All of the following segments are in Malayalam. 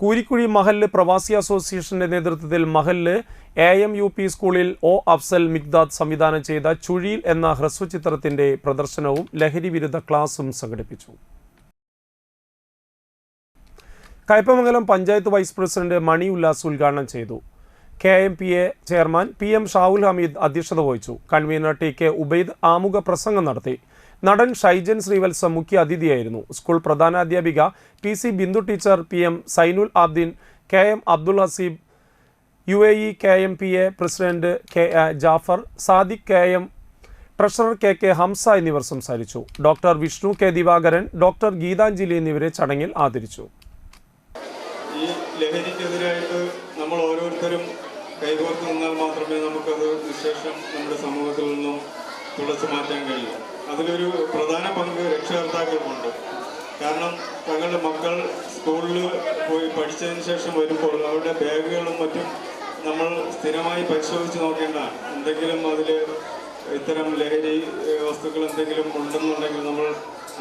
കൂരിക്കുഴി മഹല്ല് പ്രവാസി അസോസിയേഷന്റെ നേതൃത്വത്തിൽ മഹല്ല് എ എം യു പി സ്കൂളിൽ ഒ അഫ്സൽ മിഗ്ദാദ് സംവിധാനം ചെയ്ത ചുഴിയിൽ എന്ന ഹ്രസ്വചിത്രത്തിന്റെ പ്രദർശനവും ലഹരി വിരുദ്ധ ക്ലാസും സംഘടിപ്പിച്ചു. കയ്പമംഗലം പഞ്ചായത്ത് വൈസ് പ്രസിഡന്റ് മണി ഉല്ലാസ് ഉദ്ഘാടനം ചെയ്തു. K M P A chairman P M Shaul Hameed അധ്യക്ഷത വഹിച്ചു. കൺവീനർ ടി കെ ഉബൈദ് ആമുഖ പ്രസംഗം നടത്തി. നടൻ ഷൈജൻ ശ്രീവത്സം മുഖ്യ അതിഥിയായിരുന്നു. School പ്രധാനാധ്യാപിക P C Bindu teacher P M Zainul Abdeen K M Abdul Haseeb U A E K M P A president K Jafar Sadiq K M treasurer K K Hamza എന്നിവർ സംസാരിച്ചു. Doctor Vishnu K Divakaran doctor Geethanjali എന്നിവരെ ചടങ്ങിൽ ആദരിച്ചു. ഈ നമ്മൾ ഓരോരുത്തരും കൈകോർത്ത് നിന്നാൽ മാത്രമേ നമുക്കത് വിശേഷം നമ്മുടെ സമൂഹത്തിൽ നിന്നും തുടച്ചു മാറ്റാൻ കഴിയൂ. അതിലൊരു പ്രധാന പങ്ക് രക്ഷകർത്താക്കൾക്കുണ്ട് കാരണം തങ്ങളുടെ മക്കൾ സ്കൂളിൽ പോയി പഠിച്ചതിന് ശേഷം വരുമ്പോൾ അവരുടെ ബാഗുകളും മറ്റും നമ്മൾ സ്ഥിരമായി പരിശോധിച്ച് നോക്കേണ്ടതാണ്. എന്തെങ്കിലും അതിൽ ഇത്തരം ലഹരി വസ്തുക്കൾ എന്തെങ്കിലും ഉണ്ടെന്നുണ്ടെങ്കിൽ നമ്മൾ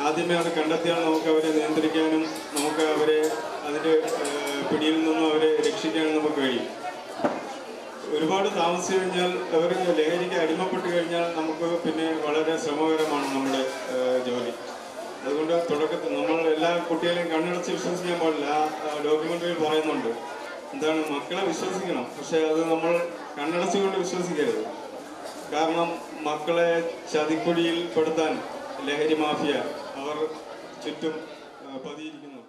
ആദ്യമേ അത് കണ്ടെത്തിയാൽ നമുക്ക് അവരെ നിയന്ത്രിക്കാനും നമുക്ക് അവരെ അതിന്റെ പിടിയിൽ നിന്നും അവരെ രക്ഷിക്കാനും നമുക്ക് കഴിയും ഒരുപാട് താമസിച്ചു കഴിഞ്ഞാൽ അവർ ലഹരിക്ക് അടിമപ്പെട്ട് കഴിഞ്ഞാൽ നമുക്ക് പിന്നെ വളരെ ശ്രമകരമാണ് നമ്മുടെ ജോലി. അതുകൊണ്ട് തുടക്കത്തിൽ നമ്മൾ എല്ലാ കുട്ടികളെയും കണ്ണടച്ച് വിശ്വസിക്കാൻ പാടില്ല. ആ പറയുന്നുണ്ട്. എന്താണ് മക്കളെ വിശ്വസിക്കണം. പക്ഷേ അത് നമ്മൾ കണ്ണടച്ചുകൊണ്ട് വിശ്വസിക്കരുത്. കാരണം മക്കളെ ചതിക്കുഴിയിൽ പെടുത്താൻ ലഹരി മാഫിയ അവർ ചുറ്റും പതിയിരിക്കുന്നുണ്ട്. പതിയിരിക്കുന്നു